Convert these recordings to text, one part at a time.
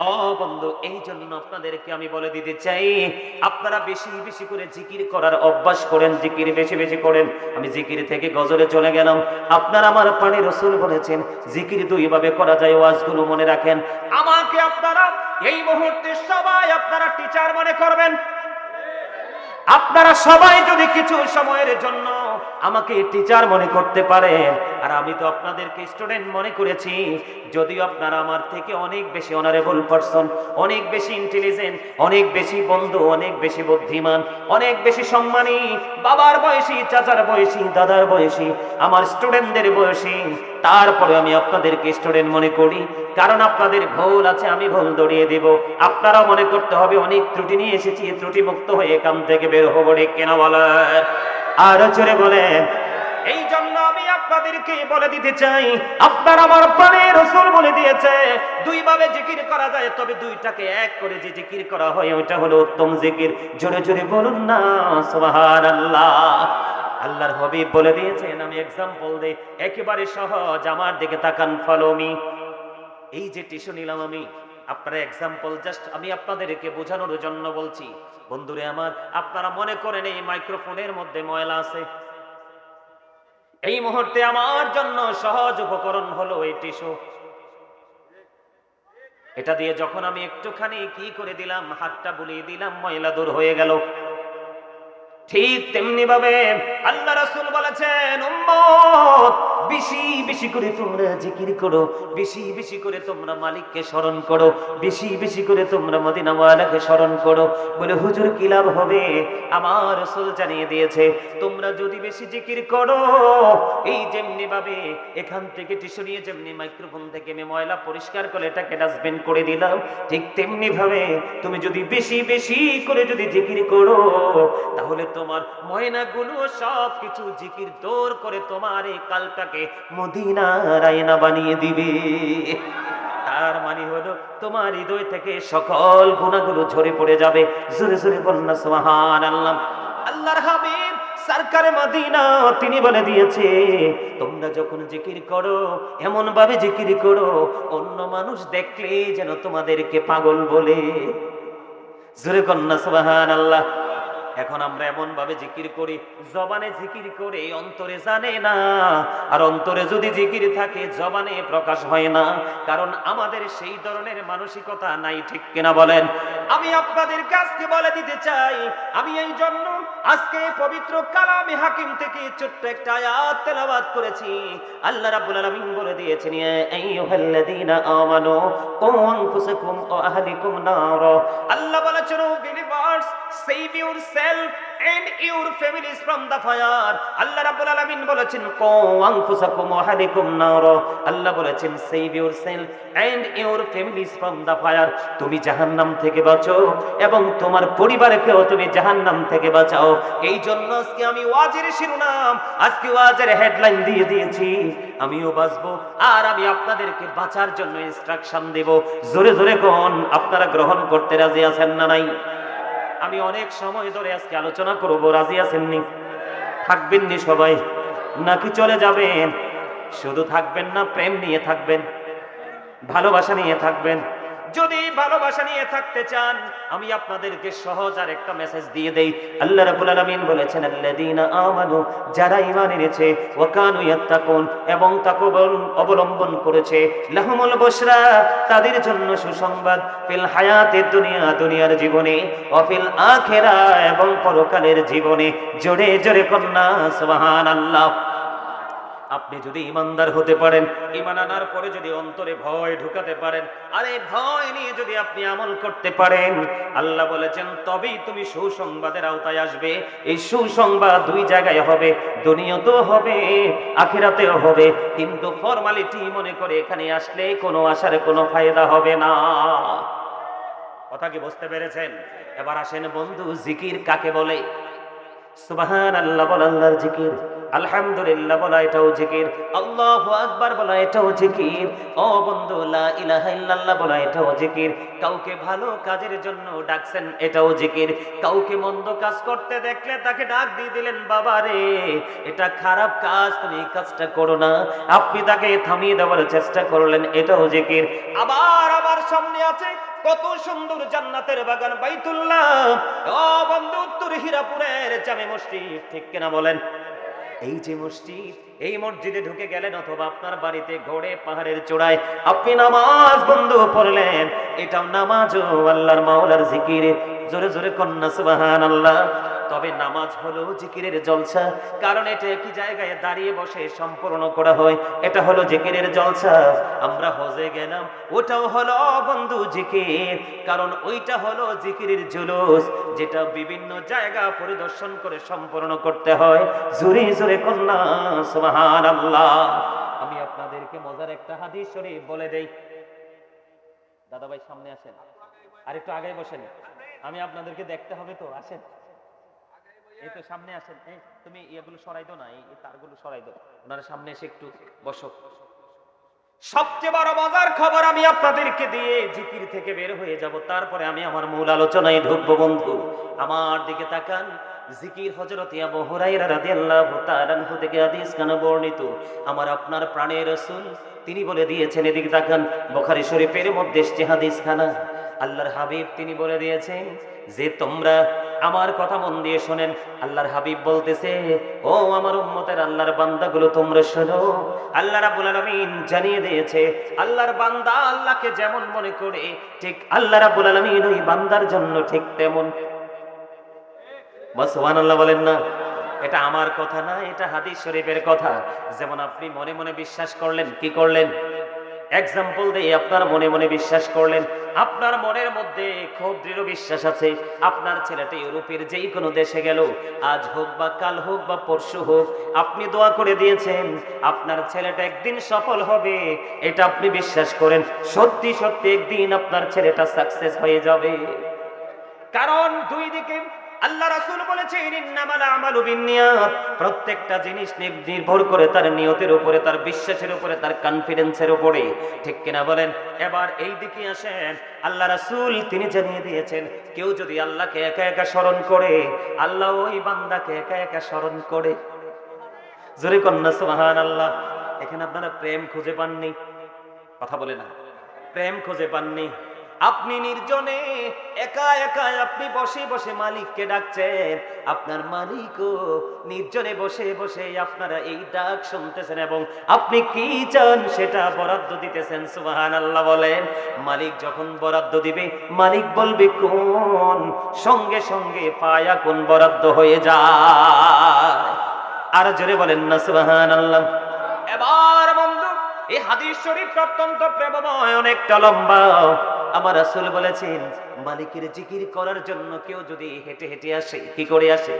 বন্ধু এই জন্য আপনাদেরকে আমি বলে দিতে চাই, আপনারা বেশি বেশি করে জিকির করার অভ্যাস করেন, জিকির বেশি বেশি করেন। আমি জিকির থেকে গজলে চলে গেলাম। আপনারা আমার পানি রসুল বলেছেন, জিকির দুইভাবে করা যায়, ওয়াজগুলো মনে রাখেন। আমাকে আপনারা এই মুহূর্তে সবাই আপনারা টিচার মনে করবেন। আপনারা সবাই যদি কিছু সময়ের জন্য আমাকে টিচার মনে করতে পারেন আর আমি তো আপনাদেরকে স্টুডেন্ট মনে করেছি, যদিও আপনারা আমার থেকে অনেক বেশি অনারেবল পারসন অনেক বেশি ইন্টেলিজেন্ট অনেক বেশি বন্ধু, অনেক বেশি বুদ্ধিমান, অনেক বেশি সম্মানী। বাবার বয়সী, চাচার বয়সী, দাদার বয়সী, আমার স্টুডেন্টদের বয়সী। তারপরে আমি আপনাদেরকে স্টুডেন্ট মনে করি, কারণ আপনাদের ভুল আছে, আমি ভুল দড়িয়ে দেব। আপনারাও মনে করতে হবে, অনেক ত্রুটি নিয়ে এসেছি ত্রুটি মুক্ত হয়ে এখান থেকে বের হব রে কেন বলেন? আরও জোরে বলেন। এই জন্য আমি আপনাদেরকে বলে দিতে চাই, আপনার আমার প্রাণের রসুল বলে দিয়েছে দুই ভাবে জিকির করা যায়, তবে দুইটাকে এক করে যে জিকির করা হয়, ওইটা হলো উত্তম জিকির। জোরে জোরে বলুন না সোহার আল্লাহ আল্লাহর হবিব বলে দিয়েছেন, আমি এক্সাম্পল দেই। একেবারে সহজ, আমার দিকে তাকান ফলো মি এই যে টিস্যু নিলাম আমি আপনারা এক্সাম্পল জাস্ট আমি আপনাদেরকে বোঝানোর জন্য বলছি। বন্ধুরে আমার, আপনারা মনে করেন এই মাইক্রোফোনের মধ্যে ময়লা আছে? এই মুহূর্তে আমার জন্য সহজ উপকরণ হলো এই টিস্যু এটা দিয়ে যখন আমি একটুখানি কি করে দিলাম, হাতটা বুলিয়ে দিলাম, ময়লা দূর হয়ে গেল। ঠিক তেমনি ভাবে আল্লাহ রাসূল বলেছেন বেশি বেশি করে তোমরা জিকির করো, বেশি বেশি করে তোমরা মালিককে স্মরণ করো, বেশি বেশি করে তোমরা মদিনাওয়ালাকে স্মরণ করো। বলে হুজুর, কি লাভ হবে? আমার রাসূল জানিয়ে দিয়েছে, তোমরা যদি বেশি জিকির করো, এই যেমনি ভাবে এখান থেকে টিস্যু নিয়ে যেমনি মাইক্রোফোন থেকে আমি ময়লা পরিষ্কার করে এটাকে ডাস্টবিন করে দিলাম, ঠিক তেমনি ভাবে তুমি যদি বেশি বেশি করে যদি জিকির করো, তাহলে তোমার ময়নাগুলো সব কিছু জিকির দৌড় করে তোমার এই কালটাকে মদিনার আয়না বানিয়ে দিবে। তার মানে হলো তোমার হৃদয় থেকে সকল গুণাগুলো ঝরে পড়ে যাবে। জোরে জোরে বন্যা সুবহান আল্লাহ আল্লাহর হাবিব সরকারে মদিনা, তিনি বলে দিয়েছে, তোমরা যখন জিকির করো এমন ভাবে জিকির করো, অন্য মানুষ দেখলে যেন তোমাদেরকে পাগল বলে। জোরে কন্যা সুবহান আল্লাহ এখন আমরা এমন ভাবে জিকির করি, জবানে জিকির করে অন্তরে জানে না, আর অন্তরে যদি জিকির থাকে, জবানে প্রকাশ হয় না, কারণ আমাদের সেই ধরনের মানসিকতা নাই, ঠিক কিনা বলেন? আমি আপনাদের কাছকে বলে দিতে চাই, আমি এই জন্য আজকে পবিত্র কালামে হাকিম থেকে ছোট্ট একটা আয়াত তেলাওয়াত করেছি। আল্লাহ রাব্বুল আলামিন বলে দিয়েছেন, ইয়া আইয়ুহাল্লাযীনা আমানু কু আনফুসাকুম ওয়া আহলিকুম নার। আল্লাহ বলেছেন, O believers save yourself and your families from the fire Allah রাব্বুল আলামিন বলেছেন, কু আনফুসাকুম ওয়া আহলিকুম নার। আল্লাহ বলেছেন save yourself and your families from the fire তুমি জাহান্নাম থেকে বাঁচো এবং তোমার পরিবারকেও তুমি জাহান্নাম থেকে বাঁচাও। এই জন্য আজকে আমি ওয়াজের শিরোনাম, আজকে ওয়াজের হেডলাইন দিয়ে দিয়েছি। আমিও বাঁচবো আর আমি আপনাদেরকে বাঁচার জন্য ইনস্ট্রাকশন দেব। জোরে জোরে কোন, আপনারা গ্রহণ করতে রাজি আছেন না নাই? আমি অনেক সময় ধরে আজকে আলোচনা করব, রাজি আছেননি? থাকবেন নি সবাই? নাকি চলে যাবেন? শুধু থাকবেন না, প্রেম নিয়ে থাকবেন, ভালোবাসা নিয়ে থাকবেন। যদি ভালোবাসা নিয়ে থাকতে চান, আমি আপনাদেরকে সহজ আর একটা মেসেজ দিয়ে দেই। আল্লাহ রাব্বুল আলামিন বলেছেন, আল্লাযীনা আমানু, যারা ঈমান এনেছে, ওয়া কানু ইয়াত্তাকুন, এবং তাকওয়া অবলম্বন করেছে। লাহুমুল বুশরা, তাদের জন্য সুসংবাদ, ফিল হায়াতের দুনিয়া, দুনিয়ার জীবনে ও ফিল আখিরা, এবং পরকালের জীবনে। জোরে জোরে কন্যা, সুবহানাল্লাহ। আপনি যদি ইমানদার হতে পারেন ইমান আনার পরে যদি অন্তরে ভয় ঢুকাতে পারেন, আর এই ভয় নিয়ে যদি আপনি আমল করতে পারেন, আল্লাহ বলেছেন, তবেই তুমি সুসংবাদের আওতায় আসবে। এই সুসংবাদ দুই জায়গায় হবে, দুনিয়াতেও হবে, আখিরাতেও হবে। কিন্তু ফর্মালিটি মনে করে এখানে আসলে কোনো আসার কোনো ফায়দা হবে না। কথা কি বুঝতে পেরেছেন? এবার আসেন বন্ধু, জিকির কাকে বলে? সুবাহান আল্লাহ বল আল্লাহর জিকির। আলহামদুলিল্লাহ বলা এটাও জিকির, আল্লাহু আকবার বলা এটাও জিকির, ও বন্ধু, লা ইলাহা ইল্লাল্লাহ বলা এটাও জিকির, কাউকে ভালো কাজের জন্য ডাকছেন এটাও জিকির, কাউকে মন্দ কাজ করতে দেখলে তাকে ডাক দিয়ে দিলেন, বাবা রে, এটা খারাপ কাজ, তুমি কাজটা করো না, আপনি তাকে থামিয়ে দেওয়ার চেষ্টা করলেন, এটাও জিকির। আবার আমার সামনে আছে কত সুন্দর জান্নাতের বাগান, বাইতুল্লাহ। ও বন্ধু, উত্তর হীরাপুরের জামে মসজিদ, ঠিক কিনা বলেন? এই যে মসজিদ, এই মসজিদে ঢুকে গেলেন অথবা আপনার বাড়িতে ঘোড়ে পাহাড়ের চূড়ায় আপনি নামাজ বন্ধ পড়লেন, এটাও নামাজ আল্লাহর মাওলার জিকিরে। জোরে জোরে কন্যা সুবাহান আল্লাহ তবে নামাজ হলো জিকিরের জলসা। কারণ এটা একই জায়গায় দাঁড়িয়ে বসে সম্পূর্ণ করা হয়। এটা হলো জিকিরের জলসা। আমরা হজে গেলাম, ওটাও হলো বন্ধু জিকির। কারণ ওইটা হলো জিকিরের জুলুস, যেটা বিভিন্ন জায়গা পরিদর্শন করে সম্পূর্ণ করতে হয়। জোরে জোরে কন্যা সুবহান আল্লাহ আমি আপনাদেরকে মজার একটা হাদিস শরীফ বলে দেই। দাদা ভাই সামনে আসেন। আর একটু আগে বসেন। আমি আপনাদেরকে দেখতে হবে তো, আসেন। এই তো সামনে আসেন। এই, তুমি এগুলো সরাই না, এই তারগুলো সরাই সামনে এসে একটু বসো। সবচেয়ে বড় মজার খবর আমি আপনাদেরকে দিয়ে জিকির থেকে বের হয়ে যাব। তারপরে আমি আমার মূল আলোচনায় বন্ধু। আমার দিকে তাকান। জিকির রাদিয়াল্লাহু তাআলা আনহু থেকে হাদিস বর্ণিত। আমার আপনার প্রাণের রাসূল, তিনি বলে দিয়েছেন, এদিকে তাকান। বুখারী শরীফের মধ্যে এসছে হাদিস খানা আল্লাহর হাবিব তিনি বলে দিয়েছেন যে তোমরা আমার কথা মন দিয়ে শোনেন। আল্লাহর হাবিব বলতেছে, ও আমার উম্মতের আল্লাহর বান্দাগুলো, তোমরা শোনো। আল্লাহ রাব্বুল আলামিন জানিয়ে দিয়েছে, আল্লাহর বান্দা আল্লাহকে যেমন মনে করে, ঠিক আল্লাহ রাব্বুল আলামিন ওই বান্দার জন্য ঠিক তেমন। সুবহানাল্লাহ বলেন না। এটা আমার কথা না, এটা হাদিস শরীফের কথা। যেমন আপনি মনে মনে বিশ্বাস করলেন, কি করলেন? এক্সাম্পল দিয়ে আপনার মনে মনে বিশ্বাস করলেন। আপনার মনের মধ্যে খুব দৃঢ় বিশ্বাস আছে। আপনার ছেলেটা ইউরোপের যেই কোনো দেশে গেল। আজ হোক বা কাল হোক বা পরশু হোক, আপনি দোয়া করে দিয়েছেন, আপনার ছেলেটা একদিন সফল হবে, এটা আপনি বিশ্বাস করেন। সত্যি সত্যি একদিন আপনার ছেলেটা সাকসেস হয়ে যাবে। কারণ দুই দিকে আল্লাহ রাসূল বলেছেন আমালু বিন্নিয়াত। প্রত্যেকটা জিনিস নির্ভর করে তার নিয়তের উপরে, তার বিশ্বাসের উপরে, তার কনফিডেন্সের উপরে। ঠিক কিনা বলেন? এবার এই দিকে আসেন। আল্লাহ রাসূল তিনি জানিয়ে দিয়েছেন, কেউ যদি আল্লাহকে একা একা স্মরণ করে, আল্লাহ ওই বান্দাকে একা একা স্মরণ করে। জোরে কন্যা সুবহান আল্লাহ এখানে আপনারা প্রেম খুঁজে পাননি? কথা বলে না। প্রেম খুঁজে পাননি? আপনি নির্জনে একা একা আপনি বসে বসে মালিককে ডাকছেন। আপনার মালিকও নির্জনে বসে বসে আপনারা এই ডাক শুনতেছেন এবং আপনি কি চান সেটা বরাদ্দ দিতেছেন সুবাহান আল্লাহ বলেন। মালিক যখন বরাদ্দ দিবে, মালিক বলবে, কোন? সঙ্গে সঙ্গে পায়া কোন বরাদ্দ হয়ে যায়? আর জোরে বলেন না সুবাহান আল্লাহ এবার বন্ধু, এই হাদিস শরীফ অত্যন্ত প্রেমময়, অনেকটা লম্বা। আমার আসল বলেছেন, মালিকের জিকির করার জন্য কেউ যদি হেঁটে হেঁটে আসে, কি করে আসে?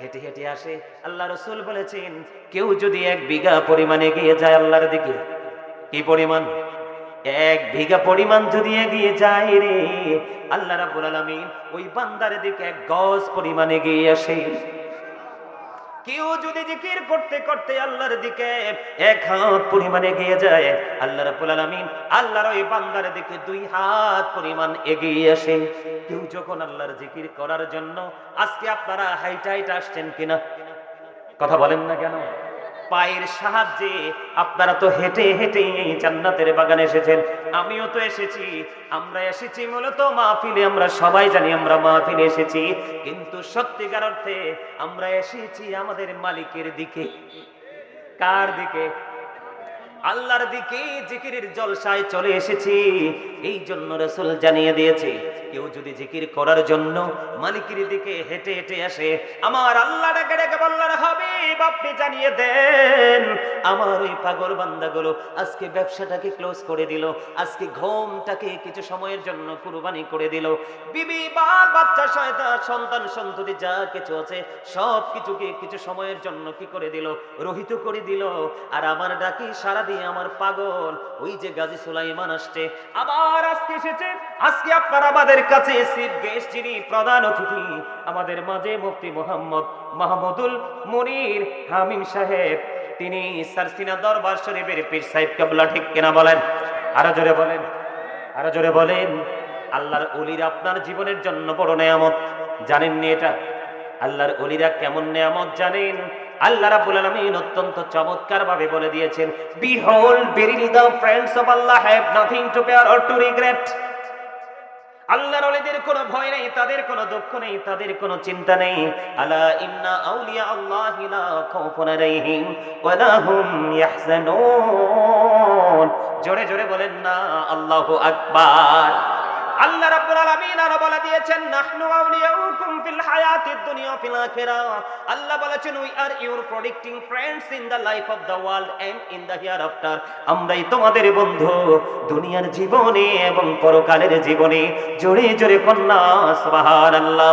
হেঁটে হেঁটে আসে। আল্লাহ রসুল বলেছেন, কেউ যদি এক বিঘা পরিমাণে গিয়ে যায় আল্লাহর দিকে, কি পরিমাণ? এক বিঘা পরিমাণ যদি এগিয়ে যায় রে, আল্লাহ রাব্বুল আলামিন ওই বান্দার দিকে এক গজ পরিমাণ গিয়ে আসে। কেউ যদি জিকির করতে করতে আল্লাহর দিকে এক হাত পরিমাণ এগিয়ে যায়, আল্লাহ রাব্বুল আলামিন আল্লাহর ওই বান্দার দিকে দুই হাত পরিমাণ এগিয়ে আসে। কেউ যখন আল্লাহর জিকির করার জন্য, আজকে আপনারা হাইটাইট হাইট আসছেন কিনা? কথা বলেন না কেন? পায়ের সাহায্যে আপনারা তো হেঁটে হেঁটে জান্নাতের বাগানে এসেছেন। আমিও তো এসেছি, আমরা এসেছি মূলত মাহফিলে, আমরা সবাই জানি আমরা মাহফিলে এসেছি। কিন্তু সত্যিকার অর্থে আমরা এসেছি আমাদের মালিকের দিকে। কার দিকে? আল্লাহর দিকে, জিকিরের জলসায় চলে এসেছি। এই জন্য রসুল জানিয়ে দিয়েছে, কেউ যদি জিকির করার জন্য মালিকের দিকে হেঁটে হেঁটে আসে, আমার আল্লাহ ডেকে ডেকে বললার হাবিব, আপনি জানিয়ে দেন, আমার ওই পাগল বান্দাগুলো আজকে ব্যবসাটাকে ক্লোজ করে দিল, আজকে ঘুমটাকে কিছু সময়ের জন্য কুরবানি করে দিল। বিবি, বাল, বাচ্চা, শয়তান, সন্তান, সন্ততি, যা কিছু আছে, সব কিছুকে কিছু সময়ের জন্য কি করে দিল? রহিত করে দিল। আর আমার ডাকি সারা দিয়ে আমার পাগল, ওই যে গাজী সুলাইমান আসছে, আবার আজকে আজকে আপনারা আমাদের কাছে যিনি প্রধান অতিথি, আমাদের মাঝে মুফতি মোহাম্মদ মাহমুদুল মনির হামিম সাহেব। তিনি সারসিনা দরবার শরীফের পীর সাহেব কাবলা, ঠিক কিনা বলেন? আরও জোরে বলেন, আরও জোরে বলেন। আল্লাহর অলির আপনার জীবনের জন্য বড় নেয়ামত। জানেননি এটা? আল্লাহর অলিরা কেমন নেয়ামত জানেন? আল্লাহ রাব্বুল আলামিন অত্যন্ত চমৎকার ভাবে বলে দিয়েছেন behold verily the friends of Allah have nothing to fear or to regret আল্লাহর ওলিদের কোনো ভয় নেই, তাদের কোনো দুঃখ নেই, তাদের কোনো চিন্তা নেই। আলা ইন্না আউলিয়া আল্লাহি লা খাউফুন আলাইহিম ওয়া লা হুম ইয়াহজানুন। জোরে জোরে বলেন না, আল্লাহু আকবার। আল্লাহ রাব্বুল আলামিন আরও বলে দিয়েছেন, নাহনু আউলিয়াউকুম ফিল হায়াতিদ দুনিয়া ফিল আল্লাহ বলেছেন we are your protecting friends in the life of the world and in the hereafter আমরাই তোমাদের বন্ধু দুনিয়ার জীবনে এবং পরকালের জীবনে। জোরে জোরে কন্যা, সুবহানাল্লাহ।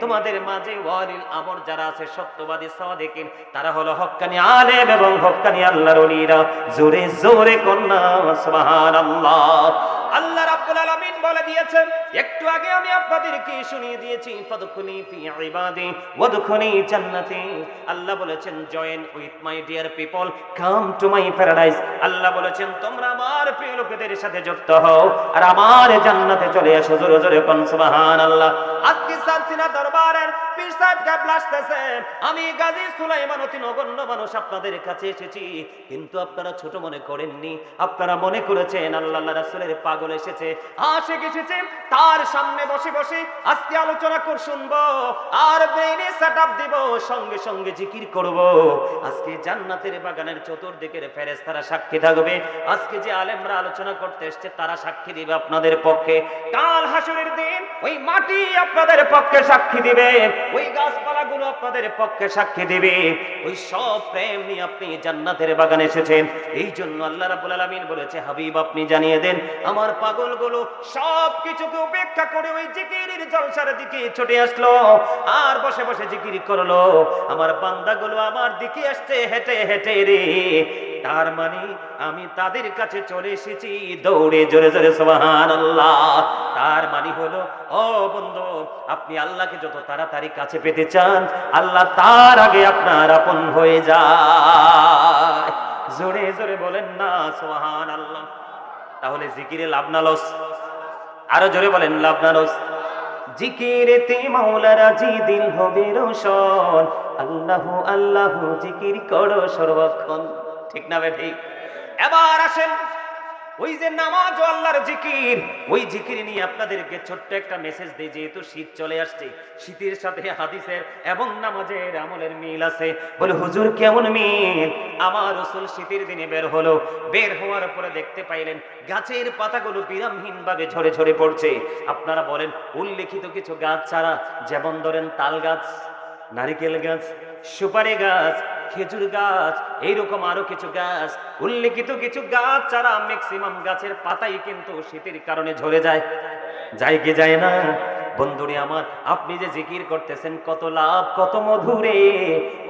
তোমাদের মাঝে ওয়ালিল আমর যারা আছে, সত্যবাদী সদেকিন, তারা হলো হক্কানি আলেম এবং হক্কানি আল্লাহর জোরে জোরে কন্যা, সুবহানাল্লাহ। আল্লাহ রাব্বুল আলামিন বলে দিয়েছেন, একটু আগে আমি আপনাদেরকে শুনিয়ে দিয়েছি ফাদখুনি ফি ইবাদি ওয়াদখুনি জান্নাতি। আল্লাহ বলেছেন join with my dear people come to my paradise Allah বলেছেন, তোমরা আমার প্রিয় লোকেদের সাথে যুক্ত হও, আর আমার জান্নাতে চলে আসো। জোরে জোরে কোন, সুবহানাল্লাহ। আজকে সারসিনা দরবারের পীর আমি গাজী সুলাইমান অতি নগণ্য মানুষ আপনাদের কাছে এসেছি। কিন্তু আপনারা ছোট মনে করেননি। আপনারা মনে করেছেন আল্লাহ পাগল এসেছে। আশিক এসেছে, তার সামনে বসে বসে আজকে আলোচনা কর আর ব্রেইনে দিব, সঙ্গে সঙ্গে জিকির করব। আজকে জান্নাতের বাগানের চতুর্দিকের ফেরেশতারা সাক্ষী থাকবে। আজকে যে আলেমরা আলোচনা করতে এসেছে, তারা সাক্ষী দিবে আপনাদের পক্ষে। কাল হাসুরের দিন ওই মাটি আপনাদের পক্ষে সাক্ষী দিবে। ওই গাছপালাগুলো আপনাদের পক্ষে সাক্ষী দিবে। ওই সব প্রেম নিয়ে আপনি জান্নাতের বাগানে এসেছেন। এই জন্য আল্লাহ রাব্বুল আলামিন বলেছে, হাবিব, আপনি জানিয়ে দেন, আমার পাগলগুলো সব কিছুকে উপেক্ষা করে ওই জিকিরের জলসার দিকে ছুটে আসলো আর বসে বসে জিকির করল। আমার বান্দাগুলো আমার দিকে আসছে হেঁটে হেঁটে রে। তার মানে আমি তাদের কাছে চলে এসেছি দৌড়ে জোরে জোরে, সুবহানাল্লাহ। তার মানে হলো, ও বন্ধু আপনি আল্লাহকে যত তাড়াতাড়ি কাছে পেতে চান, আল্লাহ তার আগে আপনার আপন হয়ে যায়। জোরে জোরে বলেন না, সুবহানাল্লাহ। তাহলে জিকিরে লাভ না লস। আরও জোরে বলেন, লাভ না লস। জিকিরেতে মাওলা রাজি দিল হবে রোশন। আল্লাহ আল্লাহ জিকির করো সর্বক্ষণ। ঠিক না বে ঠিক? এবার আসেন। ওই যে নামাজ ও আল্লাহর জিকির, ওই জিকির নিয়ে আপনাদেরকে ছোট্ট একটা মেসেজ দিই, যেহেতু শীত চলে আসছে, শীতের সাথে হাদিসের এবং নামাজের আমলের মিল আছে। বলে, হুজুর, কেমন মিল? আমার রসুল শীতের দিনে বের হলো। বের হওয়ার পরে দেখতে পাইলেন, গাছের পাতাগুলো বিরামহীন ভাবে ঝরে ঝরে পড়ছে। আপনারা বলেন, উল্লেখিত কিছু গাছ ছাড়া, যেমন ধরেন তাল গাছ, নারিকেল গাছ, সুপারি গাছ খেজুর গাছ, এইরকম আরও কিছু গাছ। উল্লেখিত কিছু গাছ ছাড়া ম্যাক্সিমাম গাছের পাতাই কিন্তু শীতের কারণে ঝরে যায়। যায় কি যায় না? বন্ধুরে আমার, আপনি যে জিকির করতেছেন, কত লাভ, কত মধুরে।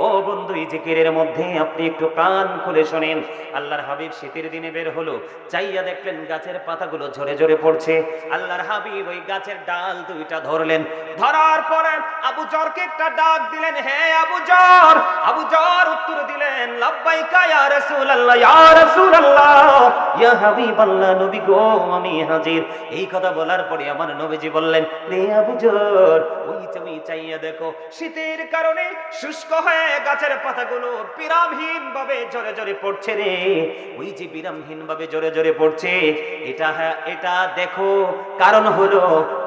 ও বন্ধু, এই জিকিরের মধ্যে আপনি একটু কান খুলে শোনেন। আল্লাহর হাবিব শীতের দিনে বের হলো, চাইয়া দেখলেন গাছের পাতাগুলো ঝরে ঝরে পড়ছে। আল্লাহর হাবিব ওই গাছের ডাল দুইটা ধরলেন। ধরার পরে আবু জরকে একটা ডাক দিলেন হ্যাঁ আবু জর! আবু জর উত্তর দিলেন, লাব্বাইকা ইয়া রাসূলুল্লাহ ইয়া রাসূলুল্লাহ, ইয়া হাবিবাল্লাহ, নবী গো, আমি হাজির। এই কথা বলার পরে আমার নবীজি বললেন রে আবু জর ওই তুমি চাইয়া দেখো, শীতের কারণে শুষ্ক হয়ে গাছের পাতাগুলো বিরামহীন ভাবে জোরে জোরে পড়ছে রে। ওই যে বিরামহীন ভাবে জোরে জোরে পড়ছে, এটা হ্যাঁ এটা দেখো। কারণ হলো,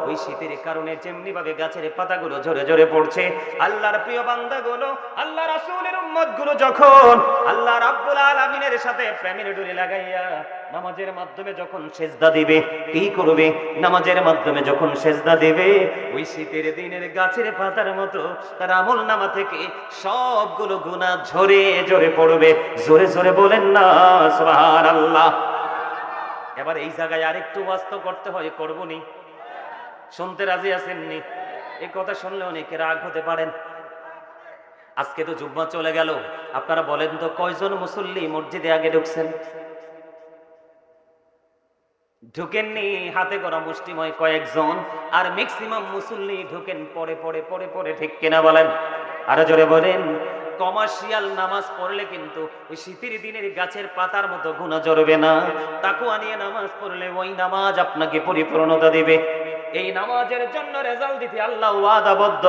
ওই শীতের কারণে যেমনি ভাবে গাছের পাতাগুলো ঝরে ঝরে পড়ছে, আল্লাহর প্রিয় বান্দাগুলো, আল্লাহ রাসূলের উম্মতগুলো যখন আল্লাহ রাব্বুল আলামিনের সাথে প্রেমের ডুরি লাগাইয়া নামাজের মাধ্যমে যখন সেজদা দিবে, কি করবে? নামাজের মাধ্যমে যখন সেজদা দেবে, ওই শীতের দিনের গাছের পাতার মতো তার আমল নামা থেকে সবগুলো গুণা ঝরে ঝরে পড়বে। জোরে জোরে বলেন না, সুবহানাল্লাহ। এবার এই জায়গায় আরেকটু বাস্তব করতে হয় করবনি শুনতে রাজি আছেননি? এই কথা শুনলে অনেকে রাগ হতে পারেন। আজকে তো জুম্মা চলে গেল। আপনারা বলেন তো, কয়জন মুসল্লি মসজিদে আগে ঢুকছেন? ঢুকেননি, হাতে করা মুষ্টিময় কয়েকজন, আর ম্যাক্সিমাম মুসল্লি ঢুকেন পরে পরে পরে পরে ঠিক কিনা বলেন? আরও জোরে বলেন কমার্শিয়াল নামাজ পড়লে কিন্তু ওই শীতের দিনের গাছের পাতার মতো গুণা জড়বে না। তাকুয়া নিয়ে নামাজ পড়লে ওই নামাজ আপনাকে পরিপূর্ণতা দিবে। এই নামাজের জন্য রেজাল্ট দিতে আল্লাহ ওয়াদাবদ্ধ।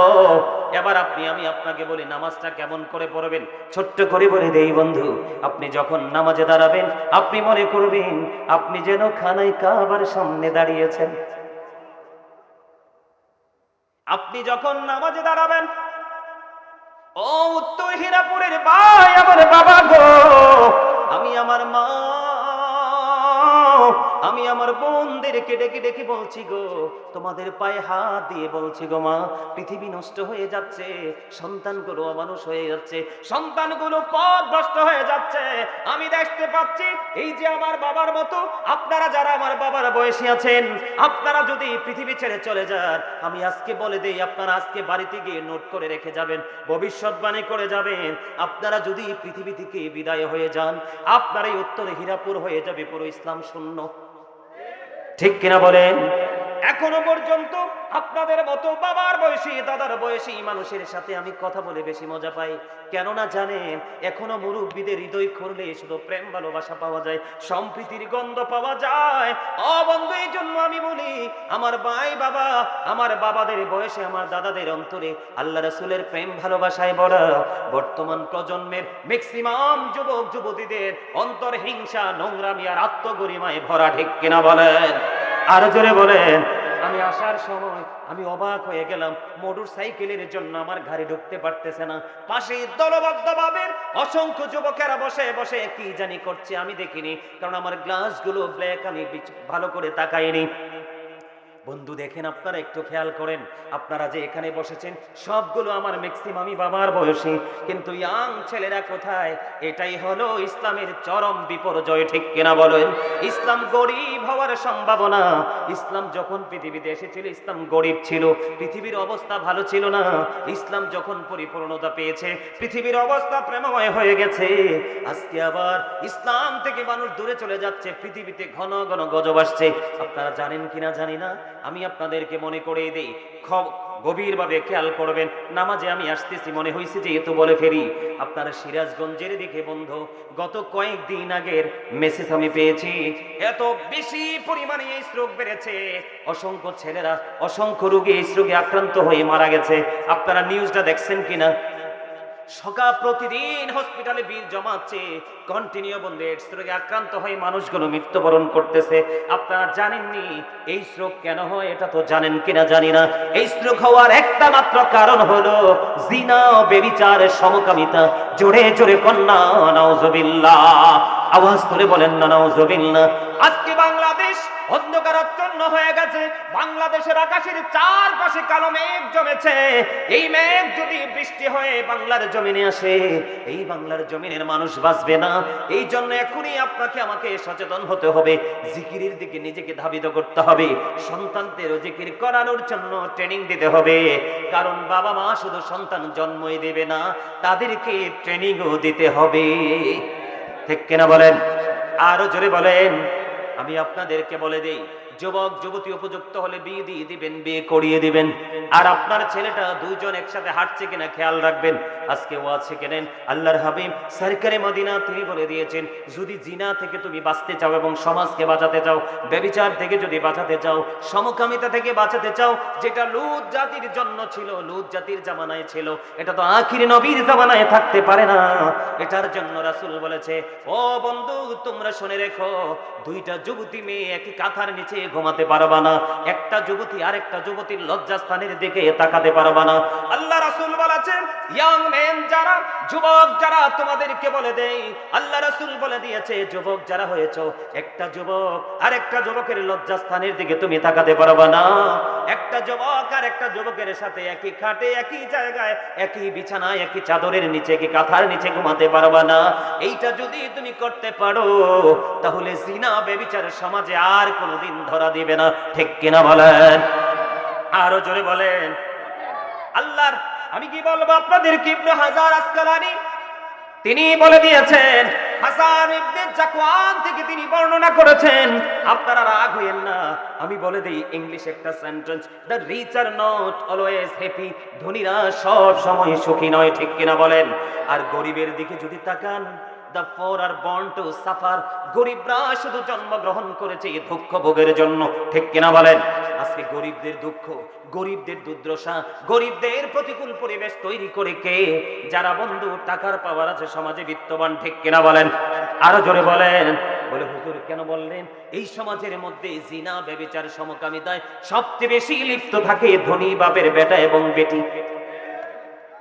এবার আপনি, আমি আপনাকে বলি, নামাজটা কেমন করে পড়বেন? ছোট্ট করে বলে দেই বন্ধু, আপনি যখন নামাজে দাঁড়াবেন, আপনি মনে করবেন, আপনি যেন খানাই কাবার সামনে দাঁড়িয়েছেন। আপনি যখন নামাজে দাঁড়াবেন, ও উত্তর হীরাপুরের ভাই আমার বাবা গো, আমি আমার মা আমি আমার বোনদেরকে ডেকে ডেকে বলছি গো, তোমাদের পায়ে হাত দিয়ে বলছি গো মা, পৃথিবী নষ্ট হয়ে যাচ্ছে, সন্তানগুলো অমানুষ হয়ে যাচ্ছে, সন্তানগুলো পথ ভ্রষ্ট হয়ে যাচ্ছে। আমি দেখতে পাচ্ছি, এই যে আমার বাবার মতো, আপনারা যারা আমার বাবার বয়সী আছেন, আপনারা যদি পৃথিবী ছেড়ে চলে যান, আমি আজকে বলে দেই, আপনারা আজকে বাড়িতে গিয়ে নোট করে রেখে যাবেন, ভবিষ্যৎবাণী করে যাবেন। আপনারা যদি পৃথিবী থেকে বিদায় হয়ে যান, আপনার এই উত্তরে হীরাপুর হয়ে যাবে, পুরো ইসলাম শূন্য। ঠিক কিনা বলেন? এখনও পর্যন্ত আপনাদের মতো বাবার বয়সী, দাদার বয়সী মানুষের সাথে আমি কথা বলে বেশি মজা পাই। কেননা জানেন, এখনও মুরব্বীদের হৃদয় খুললে শুধু প্রেম, ভালোবাসা পাওয়া যায়, সম্প্রীতির গন্ধ পাওয়া যায়। ও বন্ধু, এই জন্য আমি বলি, আমার ভাই বাবা, আমার বাবাদের বয়সে, আমার দাদাদের অন্তরে আল্লাহ রসুলের প্রেম, ভালোবাসায় বড়। বর্তমান প্রজন্মের ম্যাক্সিমাম যুবক, যুবতীদের অন্তর হিংসা, নোংরামি আর আত্মগরিমায় ভরা, ঠিক কিনা বলেন? আরও জোরে বলেন। আমি আসার সময় আমি অবাক হয়ে গেলাম। মোটর সাইকেলের জন্য আমার ঘাড়ে ঢুকতে পারতেছে না। পাশে দলবদ্ধ ভাবে অসংখ্য যুবকেরা বসে বসে কি জানি করছে, আমি দেখিনি। কারণ আমার গ্লাসগুলো ব্ল্যাক আমি ভালো করে তাকাইনি। বন্ধু দেখেন আপনারা, একটু খেয়াল করেন। আপনারা যে এখানে বসেছেন, সবগুলো আমার ম্যাক্সিমামই বাবার বয়সী। কিন্তু ইয়াং ছেলেরা কোথায়? এটাই হলো ইসলামের চরম বিপর্যয়, ঠিক কিনা বলেন? ইসলাম গরিব হওয়ার সম্ভাবনা। ইসলাম যখন পৃথিবীতে এসেছিল, ইসলাম গরিব ছিল। পৃথিবীর অবস্থা ভালো ছিল না। ইসলাম যখন পরিপূর্ণতা পেয়েছে, পৃথিবীর অবস্থা প্রেমময় হয়ে গেছে। আজকে আবার ইসলাম থেকে মানুষ দূরে চলে যাচ্ছে, পৃথিবীতে ঘন ঘন গজব আসছে। আপনারা জানেন কিনা জানি না? আমি আপনাদেরকে মনে করে দেই গভীরভাবে খেয়াল করবেন, নামাজে আমি আসতেছি, মনে হয়েছে যে এত বলে ফেরি আপনারা সিরাজগঞ্জের দিকে বন্ধু, গত কয়েকদিন আগের মেসেজ আমি পেয়েছি, এত বেশি পরিমাণে এই স্ট্রোক বেড়েছে, অসংখ্য ছেলেরা, অসংখ্য রোগী এই স্ট্রোকে আক্রান্ত হয়ে মারা গেছে, আপনারা নিউজটা দেখছেন কিনা? সকাল প্রতিদিন হসপিটালে বীর জমাচ্ছে কন্টিনিউ বন্ধে এইডস রোগে আক্রান্ত হয়ে মানুষগুলো মৃত্যুবরণ করতেছে। আপনারা জানেননি, এই স্ট্রোক কেন হয় এটা তো জানেন কিনা জানি না। এই স্ট্রোক হওয়ার একটা মাত্র কারণ হলো জিনা ও বেবিচার সমকামিতা। জোরে জোরে কন্যা, নাউজুবিল্লাহ। আওয়াজ তুলে বলেন না আজকে বাংলাদেশ অন্ধকারাচ্ছন্ন হয়ে গেছে। বাংলাদেশের আকাশের চারপাশে কালো মেঘ জমেছে। এই মেঘ যদি বৃষ্টি হয়ে বাংলার জমিনে আসে, এই বাংলার জমিনের মানুষ বাঁচবে না। এই জন্য এখনই আপনাকে আমাকে সচেতন হতে হবে। জিকিরের দিকে নিজেকে ধাবিত করতে হবে। সন্তানদেরও জিকির করানোর জন্য ট্রেনিং দিতে হবে। কারণ বাবা মা শুধু সন্তান জন্মই দেবে না, তাদেরকে ট্রেনিংও দিতে হবে। ঠিক কিনা বলেন? আরও জোরে বলেন। আমি আপনাদেরকে বলে দেই যুবক, যুবতী উপযুক্ত হলে বিয়ে দিয়ে দিবেন, বিয়ে করিয়ে দিবেন। আর আপনার ছেলেটা দুইজন একসাথে হাঁটছে কিনা খেয়াল রাখবেন। আজকে ও আছে কেনেন আল্লাহর হাবিব সরকারে মদিনা তিনি বলে দিয়েছেন, যদি জিনা থেকে তুমি বাঁচতে চাও এবং সমাজকে বাঁচাতে চাও, ব্যবিচার থেকে যদি বাঁচাতে চাও, সমকামিতা থেকে বাঁচাতে চাও, যেটা লুত জাতির জন্য ছিল, লুত জাতির জামানায় ছিল, এটা তো আখির নবীর জামানায় থাকতে পারে না। এটার জন্য রাসূল বলেছে, ও বন্ধু, তোমরা শুনে রেখো, দুইটা যুবতী মেয়ে একই কাঁথার নিচে ঘুমাতে পারবা না, একটা যুবতী আরেকটা যুবতীর লজ্জাস্থানের দিকে তাকাতে পারবা না। আল্লাহ রাসূল বলেছেন ইয়াং মেন যারা, যুবক যারা, তোমাদেরকে বলে দেই। আল্লাহ রাসূল বলে দিয়েছে, যুবক যারা হয়েছো, একটা যুবক আরেকটা যুবকের লজ্জাস্থানের দিকে তুমি তাকাতে পারবা না। একটা যুবক আর একটা যুবকের সাথে একই খাটে, একই জায়গায়, একই বিছানায়, একই চাদরের নিচে কি কাঁথার নিচে ঘুমাতে পারবা না। এইটা যদি তুমি করতে পারো, তাহলে জিনা বেবিচার সমাজে আর কোনোদিন ধরা দিবে না, ঠিক কিনা বলেন? আরও জোরে বলেন। আল্লাহর, আমি কি বলব আপনাদের ইবনে হাজার আসকালানি? তিনি বলে দিয়েছেন থেকে তিনি বর্ণনা করেছেন, আপনারা রাগ হইেন না, আমি বলে দেই ইংলিশ একটা sentence the rich are not always happy ধনীরা সব সময় সুখী নয় ঠিক কিনা বলেন? আর গরিবের দিকে যদি তাকান গরিবরা শুধু জন্মগ্রহণ করেছে এই দুঃখ ভোগের জন্য। ঠিক কিনা বলেন? আজকে গরিবদের দুঃখ, গরিবদের দুর্দশা, গরিবদের প্রতিকূল পরিবেশ তৈরি করে কে? যারা বন্ধু, টাকার পাওয়ার আছে, সমাজে বিত্তবান, ঠিক কিনা বলেন? আরও জোরে বলেন। বলে হুজুর, কেন বললেন? এই সমাজের মধ্যে জিনা বেবিচার সমকামিতায় সবচেয়ে বেশি লিপ্ত থাকে ধনী বাপের বেটা এবং বেটি।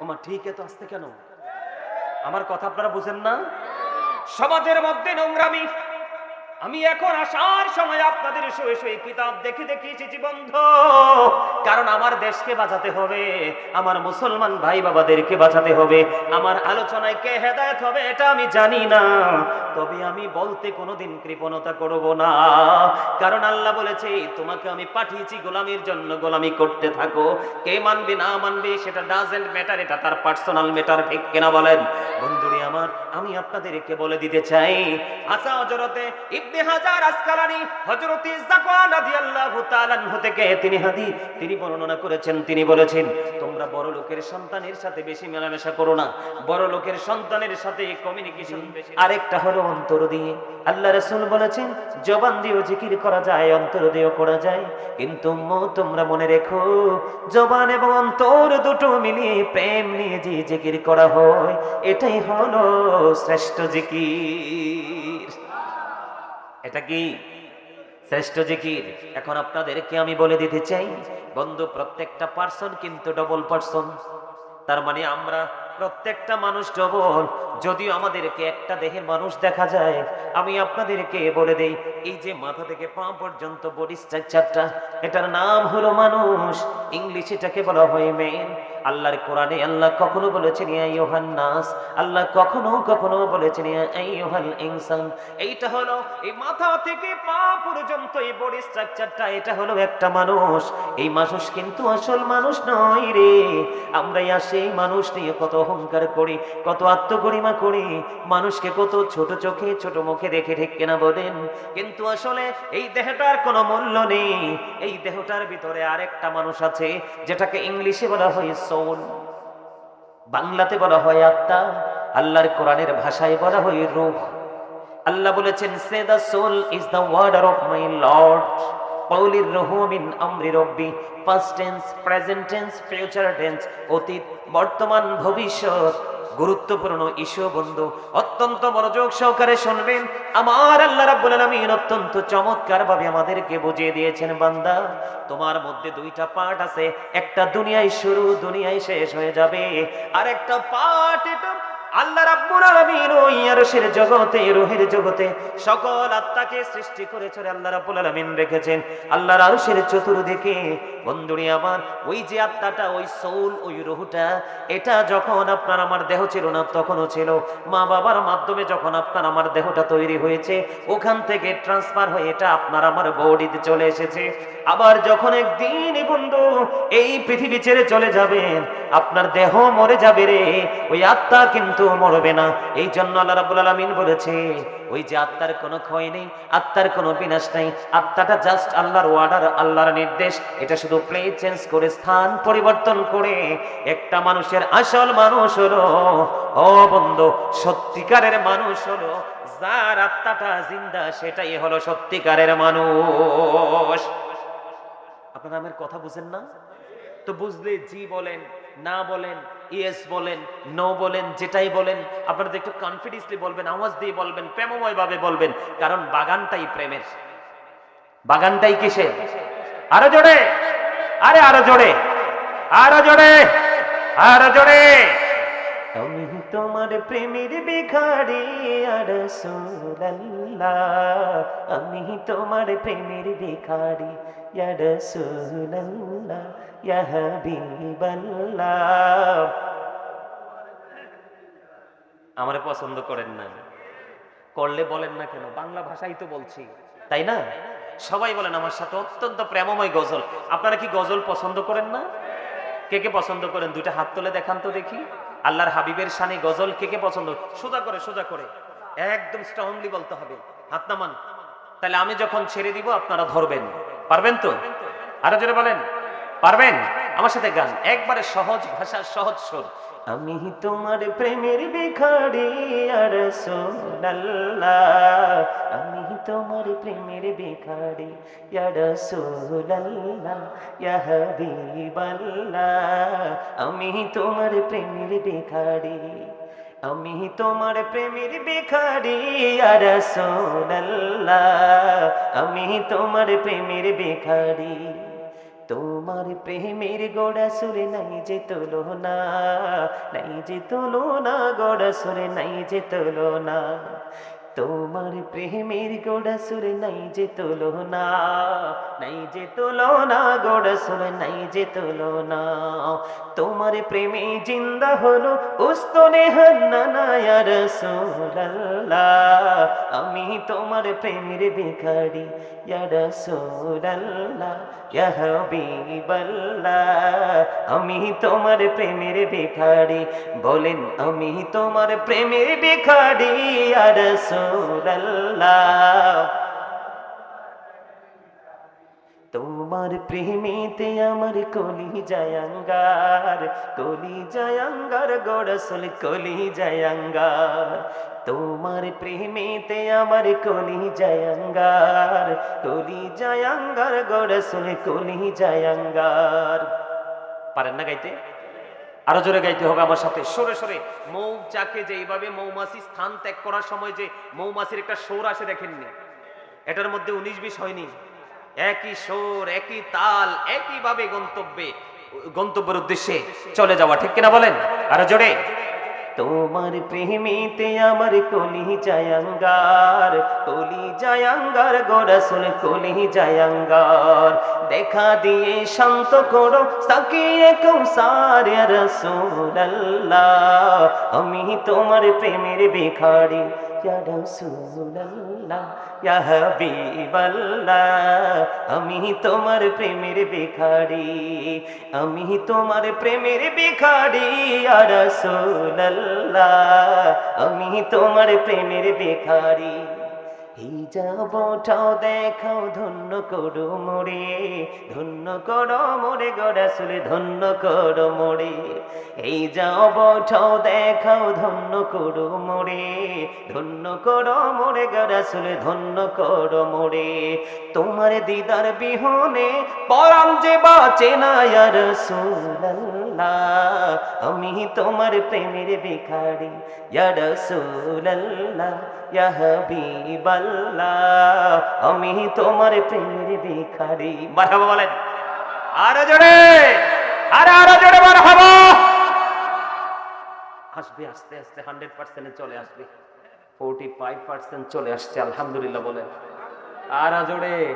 ওমা, ঠিক এত আসতে কেন? আমার কথা আপনারা বুঝেন না? সমাজের মধ্যে নোংরামি আমি এখন আসার সময় আপনাদের শুয়ে শুয়ে কিতাব দেখে দেখে এসেছি কারণ আমার দেশকে বাঁচাতে হবে, আমার মুসলমান ভাই বাবাদেরকে বাঁচাতে হবে, আমার আলোচনায় কে হেদায়ত হবে এটা আমি জানি না। তবে আমি বলতে কোনোদিন কৃপণতা করব না। কারণ আল্লাহ বলেছে, তোমাকে আমি পাঠিয়েছি গোলামির জন্য, গোলামি করতে থাকো। কে মানবে, না মানবে, সেটা ডাজেন্ট ম্যাটার এটা তার পার্সোনাল ম্যাটার ঠিক কেনা বলেন? বন্ধুরে আমার, আমি আপনাদেরকে বলে দিতে চাই আসা হজরতে ইবনে হাজার আসকালানি হজরতে জাকওয়ান রাদিয়াল্লাহু তাআলা থেকে তিনি হাদি তিনি বর্ণনা করেছেন তিনি বলেছেন তোমরা বড় লোকের সন্তানের সাথে বেশি মেলামেশা করো না। বড় লোকের সন্তানের সাথে কমিউনিকেশন আরেকটা হলো অন্তর দিয়ে। আল্লাহ রাসূল বলেছেন জবান দিয়েও জিকির করা যায় অন্তর দিয়েও করা যায়। কিন্তু তোমরা মনে রেখো জবান এবং অন্তর দুটো মিলিয়ে প্রেম নিয়ে যে জিকির করা হয় এটাই হলো শ্রেষ্ঠ জিকির। এটা কি? শ্রেষ্ঠ জিকির? এখন আপনাদেরকে আমি বলে দিতে চাই, বন্ধু, প্রত্যেকটা পার্সন কিন্তু ডবল পার্সন তার মানে আমরা প্রত্যেকটা মানুষ ডবল যদিও আমাদেরকে একটা দেহে মানুষ দেখা যায়, আমি আপনাদেরকে বলে দেই, এই যে মাথা থেকে পা পর্যন্ত বডি স্ট্রাকচারটা এটার নাম হলো মানুষ। ইংলিশ এটাকে বলা হয় মেন আল্লাহর কোরআনে আল্লাহ কখনো বলেছেন, ইয়া ইউহান নাস আল্লাহ কখনো কখনো বলেছেন, ইয়া আইয়ুহাল ইনসান। এইটা হলো, এই মাথা থেকে পা পর্যন্ত এই বডি স্ট্রাকচারটা এটা হলো একটা মানুষ। এই মানুষ কিন্তু আসল মানুষ নয় রে। আমরা সেই মানুষ নিয়ে কত অহংকার করি, কত আত্মগরিমা করি। মানুষকে কত ছোট চোখে, ছোট মুখে দেখে ঠিক কেনা বলেন। কিন্তু আসলে এই দেহটার কোনো মূল্য নেই। এই দেহটার ভিতরে আরেকটা মানুষ আছে, যেটাকে ইংলিশে বলা হয় সোল। বাংলাতে বলা হয় আত্মা, আল্লাহর কোরআনের ভাষায় বলা হয় রূহ। আল্লাহ বলেছেন say the soul is the warder of my lord কৌলির রহু মিন আমরি রব্বি first tense present tense future tense অতীত, বর্তমান, ভবিষ্যৎ। গুরুত্বপূর্ণ ইস্যু বন্ধু, অত্যন্ত মনোযোগ সহকারে শুনবেন। আমার আল্লাহ রাব্বুল আলামিন অত্যন্ত চমৎকার ভাবে আমাদেরকে বুঝিয়ে দিয়েছেন, বান্দা। তোমার মধ্যে দুইটা পার্ট আছে। একটা দুনিয়ায় শুরু, দুনিয়ায় শেষ হয়ে যাবে। আর একটা পার্ট এটা আল্লাহ রাব্বুল আলামিন ওই আরশের জগতে জগতে সকল আত্মাকে সৃষ্টি করেছেন, আল্লাহ রাব্বুল আলামিন রেখেছেন। আরশের চতুর্দিকে আমার, ওই যে আত্মাটা, ওই সোল ওই এটা যখন আপনার আমার দেহ ছিল না, তখনও ছিল। মা বাবার মাধ্যমে যখন আপনার আমার দেহটা তৈরি হয়েছে, ওখান থেকে ট্রান্সফার হয়ে এটা আপনার আমার বডিতে চলে এসেছে। আবার যখন একদিন বন্ধু, এই পৃথিবী ছেড়ে চলে যাবেন, আপনার দেহ মরে যাবে রে, ওই আত্মা কিন্তু মরবে না। এই জন্য আল্লাহ রাব্বুল আলামিন বলেছে, ওই যে আত্মার কোনো ক্ষয় নেই, আত্মার কোনো বিনাশ নাই। আত্মাটা জাস্ট আল্লাহর অর্ডার আল্লাহর নির্দেশ। এটা শুধু প্লে চেঞ্জ করে, স্থান পরিবর্তন করে। একটা মানুষের আসল মানুষ হলো, ও বন্ধু, সত্যিকারের মানুষ হলো, যার আত্মাটা জিন্দা, সেটাই হলো সত্যিকারের মানুষ। আপনারা আমার কথা বুঝেন না? তো বুঝলে, জি বলেন, না বলেন ইয়েস বলেন, নো বলেন, যেটাই বলেন, আপনারা একটু কনফিডেন্সলি বলবেন, আওয়াজ দিয়ে বলবেন প্রেমময় ভাবে বলবেন, কারণ বাগানটাই প্রেমের। বাগানটাই কিসের? আরও জোরে, আরে আরও জোরে আরও জোরে আরও জোরে। আমি তোমার প্রেমের ভিখারি আর আমি তোমার প্রেমের আমারে পছন্দ করেন না। করলে বলেন না কেন? বাংলা ভাষাই তো বলছি। তাই না? সবাই বলেন, আমার সাথে অত্যন্ত প্রেমময় গজল। আপনারা কি গজল পছন্দ করেন না? কে কে পছন্দ করেন? দুইটা হাত তুলে দেখান তো দেখি। আল্লাহর হাবিবের শানে গজল কে কে পছন্দ? সোজা করে সোজা করে। একদম স্ট্রংলি বলতে হবে। হাত নামান। তাহলে আমি যখন ছেড়ে দিব, আপনারা ধরবেন। পারবেন তো? আরও জোরে বলেন। পারবেন? আমার সাথে গান। একবারে সহজ ভাষা, সহজ সুর। আমি তোমার প্রেমের ভিখারি আর আমি তোমার প্রেমের ভিখারি আর সোনাল্লাহ। আমি তোমার প্রেমের ভিখারি। আমি তোমার প্রেমের ভিখারি আর সোনাল্লাহ আমি তোমার প্রেমের ভিখারি। তোমার প্রেমের গোড়া সুরে নাই যে তোলো না নাই যে তোলো না গোড়া সুরে নাই যে তোলো না তোমার প্রেমের গোড়া সুরে নাই যে তোলো না নাই যে তোলো না গোড়া সুরে নাই যে তোলো না তোমার প্রেমে জিন্দা হলো উস্তনে হান্না না ইয়ার সোলাল্লাহ আমি তোমার প্রেমের ভিখারি ইয়ার সোলাল্লাহ ইয়া হাবিবাল্লাহ। আমি তোমার প্রেমের ভিখারি, বলেন আমি তোমার প্রেমের ভিখারি আর রাসূলুল্লাহ। তোমার প্রেমেতে আমার কলি জায়াঙ্গার কলি জায়াঙ্গার গড়সল কলি জায়াঙ্গার তোমার প্রেমেতে আমার কলি জায়াঙ্গার কলি জায়াঙ্গার গড়সল কলি জায়াঙ্গার পারেন না গাইতে? আরও জোরে গাইতে হবে আমার সাথে। সরে সরে। মৌচাকে যে এইভাবে মৌমাছি স্থান ত্যাগ করার সময় যে মৌমাছির একটা সোর আসে দেখেননি। এটার মধ্যে উনিশ বিশ হয়নি। একই সোর, একই তাল একই ভাবে গন্তব্যে, গন্তব্যের উদ্দেশ্যে চলে যাওয়া, ঠিক কিনা বলেন? আরও জোরে। তোমার প্রেমিতে আমার কলি জায়াঙ্গার কলি জায়াঙ্গার গোরসুল কলি জায়াঙ্গার দেখা দিয়ে শান্ত করো সাকিয়ে কৌসার রসুল্লাহ আমি তোমার প্রেমের ভিখারি ইয়া রাসূলুল্লাহ ইয়া হাবিবাল্লাহ আমি তোমার প্রেমের ভিখারি আমি তোমার প্রেমের ভিখারি ইয়া রাসূলুল্লাহ আমি তোমার প্রেমের ভিখারি এই যাবটাও দেখাও ধন্য করো মোরে, ধন্য করো মোরে গড়াসুলে ধন্য করো মোরে। এই যাবটাও দেখাও ধন্য করো মোরে, ধন্য করো মোরে গড়াসুলে ধন্য করো মোরে। তোমার দিদার বিহনে পরাম যে বাঁচে না আর সুল্লাহ আমি তোমার প্রেমের আমি তোমার প্রেমের মারহাবা বলেন। আরও জোরে, আরে আরও জোরে মারহাবা। আসবে, আস্তে আস্তে হান্ড্রেড পার্সেন্টে চলে আসবে। ফোরটি ফাইভ পার্সেন্ট চলে আসছে, আলহামদুলিল্লাহ বলেন। আর জোরে।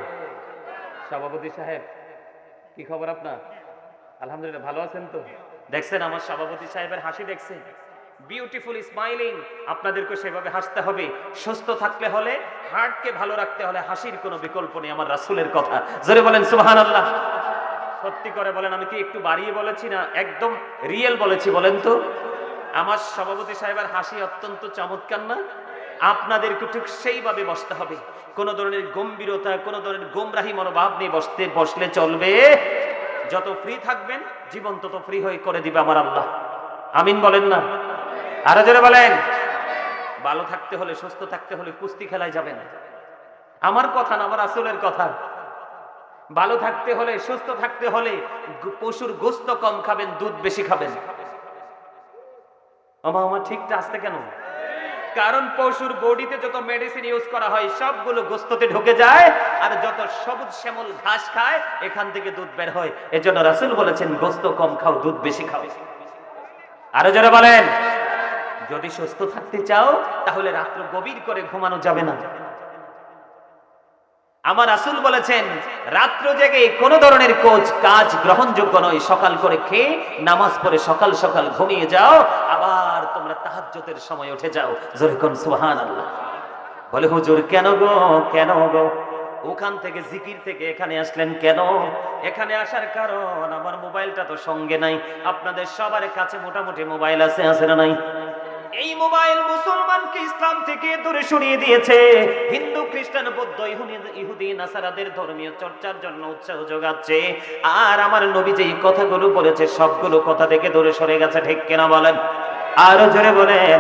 সভাপতি সাহেব, কি খবর আপনার? আলহামদুলিল্লাহ, ভালো আছেন তো? দেখছেন আমার সভাপতি সাহেবের হাসি দেখছেন? বিউটিফুল স্মাইলিং আপনাদেরকে সেভাবে হাসতে হবে। সুস্থ থাকলে হলে, হার্টকে ভালো রাখতে হলে হাসির কোনো বিকল্প নেই আমার রাসূলের কথা। জোরে বলেন সুবহান আল্লাহ সত্যি করে বলেন, আমি কি একটু বাড়িয়ে বলেছি না একদম রিয়েল বলেছি বলেন তো? আমার সভাপতি সাহেবের হাসি অত্যন্ত চমৎকার না? আপনাদেরকে ঠিক সেইভাবে বসতে হবে। কোন ধরনের গম্ভীরতা, কোন ধরনের গোমরাহি মনোভাব নিয়ে বসতে, বসলে চলবে। যত ফ্রি থাকবেন, জীবন তত ফ্রি হয়ে করে দিবে আমার আল্লাহ। আমিন বলেন না? আরও জোরে বলেন। ভালো থাকতে হলে, সুস্থ থাকতে হলে কুস্তি খেলায় যাবেন। আমার কথা না, আমার আসলের কথা। ভালো থাকতে হলে, সুস্থ থাকতে হলে পশুর গোস্ত কম খাবেন, দুধ বেশি খাবেন। আমা আমার ঠিকটা আসতে কেন? কারণ পশুর বডিতে যত মেডিসিন ইউজ করা হয়, সবগুলো গোস্ততে ঢুকে যায়, আর যত সবুজ শ্যামল ঘাস খায়, এখান থেকে দুধ বের হয়। এজন্য রাসূল বলেছেন, গোস্ত কম খাও, দুধ বেশি খাও। আরও যারা বলেন। যদি সুস্থ থাকতে চাও, তাহলে রাত্র গভীর করে ঘুমানো যাবে না। আমার রাসূল বলেছেন, রাত্র জেগে কোন ধরনের কোচ, কাজ গ্রহণযোগ্য নয়। সকাল করে খেয়ে, নামাজ পড়ে সকাল সকাল ঘুমিয়ে যাও। আবার তাহাজ্জুদের সময় উঠে যাও। জোরে কোন সুবহানাল্লাহ। বলে, হুজুর, কেন গো? কেন গো? ওখান থেকে জিকির থেকে এখানে আসলেন, কেন? এখানে আসার কারণ, আমার মোবাইলটা তো সঙ্গে নাই। আপনাদের সবার কাছে মোটামুটি মোবাইল আছে আছে না নাই? এই মোবাইল মুসলমানকে ইসলাম থেকে দূরে সরিয়ে দিয়েছে। হিন্দু, খ্রিস্টান, বৌদ্ধ, ইহুদি- নাসারাদের ধর্মীয় চর্চার জন্য উৎসাহ যোগাচ্ছে। আর আমার নবী যে কথাগুলো বলেছে, সবগুলো কথা থেকে দূরে সরে গেছে, ঠিক কিনা বলেন? আরও জোরে বলেন